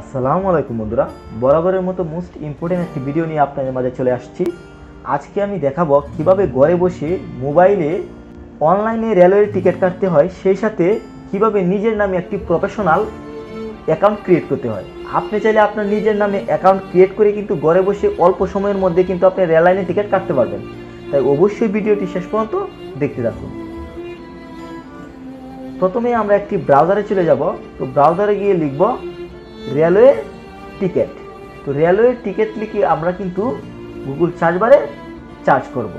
আসসালামু আলাইকুম বন্ধুরা। বরাবরের মতো মোস্ট ইম্পর্টেন্ট একটি ভিডিও নিয়ে আপনাদের মাঝে চলে আসছি। আজকে আমি দেখাবো কীভাবে ঘরে বসে মোবাইলে অনলাইনে রেলওয়ের টিকিট কাটতে হয়, সেই সাথে কীভাবে নিজের নামে একটি প্রফেশনাল অ্যাকাউন্ট ক্রিয়েট করতে হয়। আপনি চাইলে আপনার নিজের নামে অ্যাকাউন্ট ক্রিয়েট করে কিন্তু ঘরে বসে অল্প সময়ের মধ্যে কিন্তু আপনি রেল লাইনে টিকিট কাটতে পারবেন। তাই অবশ্যই ভিডিওটি শেষ পর্যন্ত দেখতে থাকুন। প্রথমে আমরা একটি ব্রাউজারে চলে যাব। তো ব্রাউজারে গিয়ে লিখব রেলওয়ে টিকিট। তো রেলওয়ে টিকিট লিখে আমরা কিন্তু গুগল সার্চ বারে চার্জ করব।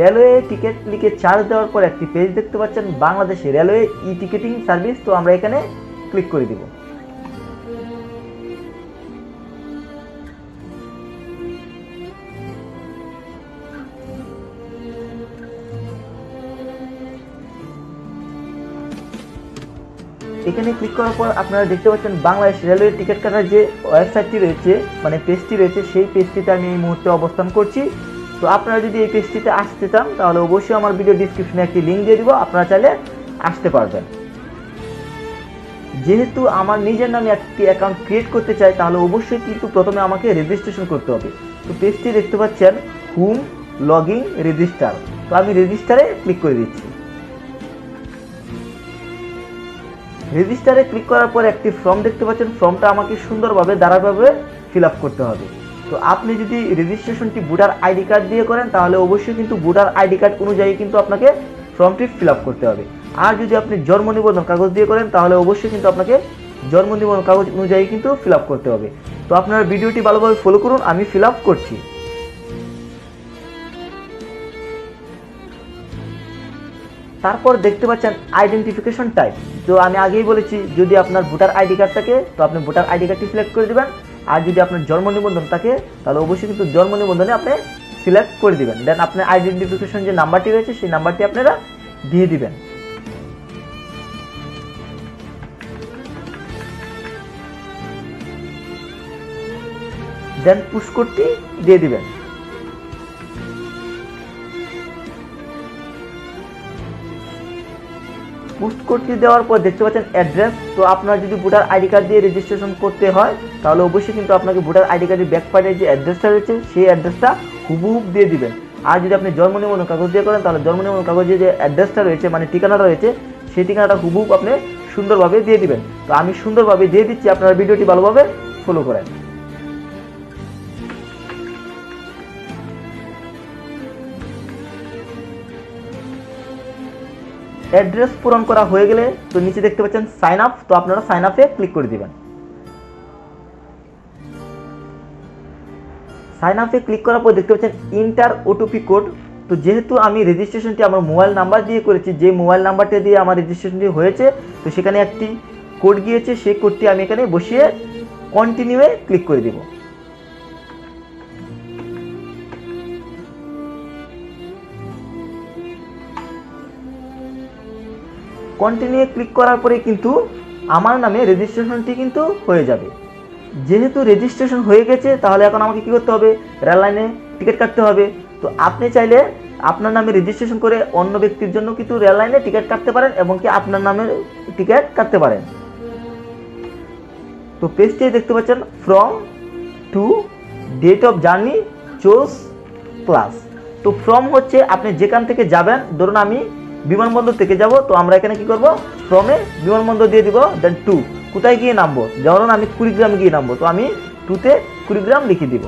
রেলওয়ে টিকিট লিখে চার্জ দেওয়ার পর একটি পেজ দেখতে পাচ্ছেন, বাংলাদেশে রেলওয়ে ই টিকিটিং সার্ভিস তো আমরা এখানে ক্লিক করে দিব। এখানে ক্লিক করার পর আপনারা দেখতে পাচ্ছেন বাংলাদেশ রেলওয়ে টিকিট কাটার যে ওয়েবসাইটটি রয়েছে মানে পেজটি রয়েছে, সেই পেজটিতে আমি এই মুহূর্তে অবস্থান করছি। তো আপনারা যদি এই পেজটিতে আসতে চান, তাহলে অবশ্যই আমার ভিডিও ডিসক্রিপশনে একটি লিঙ্ক দিয়ে দিব, আপনারা চাইলে আসতে পারবেন। যেহেতু আমার নিজের নামে একটি অ্যাকাউন্ট ক্রিয়েট করতে চাই, তাহলে অবশ্যই কিন্তু প্রথমে আমাকে রেজিস্ট্রেশন করতে হবে। তো পেজটি দেখতে পাচ্ছেন হুম লগিং রেজিস্টার তো আমি রেজিস্টারে ক্লিক করে দিচ্ছি। রেজিস্টারে ক্লিক করার পর একটি ফর্ম দেখতে পাচ্ছেন। ফর্মটা আমাকে সুন্দরভাবে দাঁড়াভাবে ফিল আপ করতে হবে। তো আপনি যদি রেজিস্ট্রেশনটি ভোটার আইডি কার্ড দিয়ে করেন, তাহলে অবশ্যই কিন্তু ভোটার আইডি কার্ড অনুযায়ী কিন্তু আপনাকে ফর্মটি ফিল আপ করতে হবে। আর যদি আপনি জন্ম নিবন্ধন কাগজ দিয়ে করেন, তাহলে অবশ্যই কিন্তু আপনাকে জন্ম নিবন্ধন কাগজ অনুযায়ী কিন্তু ফিল আপ করতে হবে। তো আপনার ভিডিওটি ভালোভাবে ফলো করুন, আমি ফিল আপ করছি। তারপর দেখতে পাচ্ছেন আইডেন্টিফিকেশন টাইপ তো আমি আগেই বলেছি, যদি আপনার ভোটার আইডি কার্ড থাকে, তো আপনি ভোটার আইডি কার্ডটি সিলেক্ট করে দেবেন। আর যদি আপনার জন্ম নিবন্ধন থাকে, তাহলে অবশ্যই কিন্তু জন্ম নিবন্ধনে আপনি সিলেক্ট করে দিবেন। দেন আপনার আইডেন্টিফিকেশন যে নাম্বারটি রয়েছে, সেই নাম্বারটি আপনারা দিয়ে দিবেন। দেন পুশ দিয়ে দিবেন। পোস্ট কোডটি দেওয়ার পর দেখতে পাচ্ছেন অ্যাড্রেস। তো আপনার যদি ভোটার আইডি কার্ড দিয়ে রেজিস্ট্রেশন করতে হয়, তাহলে অবশ্যই কিন্তু আপনাকে ভোটার আইডি কার্ডের ব্যাক পার্টের যে অ্যাড্রেসটা রয়েছে, সেই অ্যাড্রেসটা হুবহুব দিয়ে দিবেন। আর যদি আপনি জন্ম নিবন্ধন কাগজ দিয়ে করেন, তাহলে জন্ম নিবন্ধন কাগজে যে অ্যাড্রেসটা রয়েছে মানে ঠিকানাটা রয়েছে, সেই ঠিকানাটা হুবহুব আপনি সুন্দরভাবে দিয়ে দিবেন। তো আমি সুন্দরভাবে দিয়ে দিচ্ছি, আপনারা ভিডিওটি ভালোভাবে ফলো করেন। অ্যাড্রেস পূরণ করা হয়ে গেলে তো নিচে দেখতে পাচ্ছেন সাইন আপ তো আপনারা সাইন আপে ক্লিক করে দিবেন। সাইন আপে ক্লিক করার পর দেখতে পাচ্ছেন ইন্টার ওটিপি কোড তো যেহেতু আমি রেজিস্ট্রেশনটি আমার মোবাইল নাম্বার দিয়ে করেছি, যে মোবাইল নাম্বারটা দিয়ে আমার রেজিস্ট্রেশনটি হয়েছে, তো সেখানে একটি কোড গিয়েছে, সেই কোডটি আমি এখানে বসিয়ে কন্টিনিউয়ে ক্লিক করে দিব। কন্টিনিউ ক্লিক করার পরে কিন্তু আমার নামে রেজিস্ট্রেশনটি কিন্তু হয়ে যাবে। যেহেতু রেজিস্ট্রেশন হয়ে গেছে, তাহলে এখন আমাকে কী করতে হবে? রেললাইনে টিকিট কাটতে হবে। তো আপনি চাইলে আপনার নামে রেজিস্ট্রেশন করে অন্য ব্যক্তির জন্য কিন্তু রেললাইনে টিকিট কাটতে পারেন এবং কি আপনার নামে টিকিট কাটতে পারেন। তো পেজটি দেখতে পাচ্ছেন from to date of journey choose class তো ফ্রম হচ্ছে আপনি যেখান থেকে যাবেন, ধরুন আমি বিমানবন্দর থেকে যাব, তো আমরা এখানে কি করব? ফ্রমে বিমানবন্দর দিয়ে দিব দেন টু কোথায় গিয়ে নামবো? যেমন আমি কুড়িগ্রাম গিয়ে নামবো, তো আমি টুতে কুড়িগ্রাম লিখে দিব।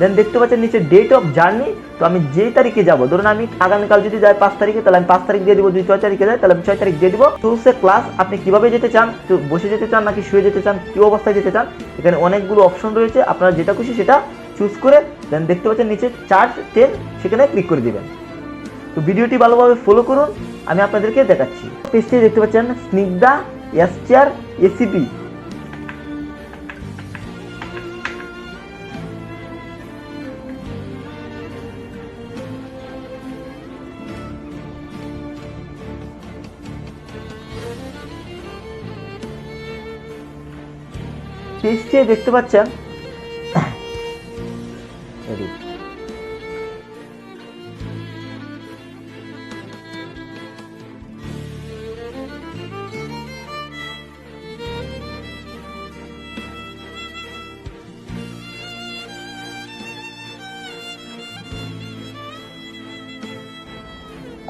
দেন দেখতে পাচ্ছেন নিচে ডেট অফ জার্নি তো আমি যেই তারিখে যাব, ধরুন আমি আগামীকাল যদি যাই পাঁচ তারিখে, তাহলে আমি পাঁচ তারিখ দিয়ে দিব, যদি ছয় তারিখে যাই তাহলে আমি ছয় তারিখ দিয়ে দিব। চলছে ক্লাস আপনি কীভাবে যেতে চান? তো বসে যেতে চান নাকি শুয়ে যেতে চান? কি অবস্থায় যেতে চান? এখানে অনেকগুলো অপশন রয়েছে, আপনারা যেটা খুশি সেটা চুজ করে দেন দেখতে পাচ্ছেন নিচে চার্জ টেন সেখানে ক্লিক করে দিবেন। তো ভিডিওটি ভালোভাবে ফলো করুন, আমি আপনাদেরকে দেখাচ্ছি। পেজটি দেখতে পাচ্ছেন স্নিগ্ধা এসটিআর এসিপি পেজটি দেখতে পাচ্ছেন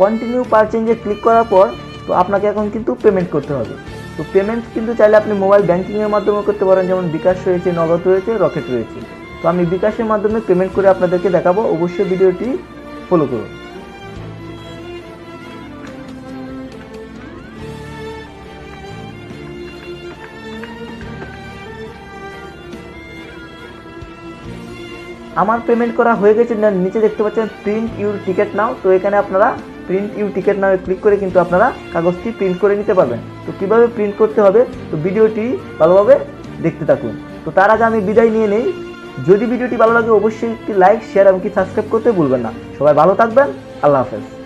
কন্টিনিউ পারচেঞ্জে ক্লিক করার পর তো আপনাকে এখন কিন্তু পেমেন্ট করতে হবে। তো পেমেন্ট কিন্তু চাইলে আপনি মোবাইল ব্যাংকিংয়ের মাধ্যমে করতে পারেন, যেমন বিকাশ রয়েছে, নগদ রয়েছে রকেট রয়েছে। তো আমি বিকাশের মাধ্যমে পেমেন্ট করে আপনাদেরকে দেখাবো, অবশ্যই ভিডিওটি ফলো করুন। আমার পেমেন্ট করা হয়ে গেছে, নিচে দেখতে পাচ্ছেন প্রিন্ট ইউর টিকিট নাও তো এখানে আপনারা প্রিন্ট ইউ টিকিট নামে ক্লিক করে কিন্তু আপনারা কাগজটি প্রিন্ট করে নিতে পারবেন। তো কীভাবে প্রিন্ট করতে হবে? তো ভিডিওটি ভালোভাবে দেখতে থাকুন। তো তার আগে আমি বিদায় নিয়ে নেই। যদি ভিডিওটি ভালো লাগে, অবশ্যই একটি লাইক শেয়ার এবং কি সাবস্ক্রাইব করতে ভুলবেন না। সবাই ভালো থাকবেন। আল্লাহ হাফেজ।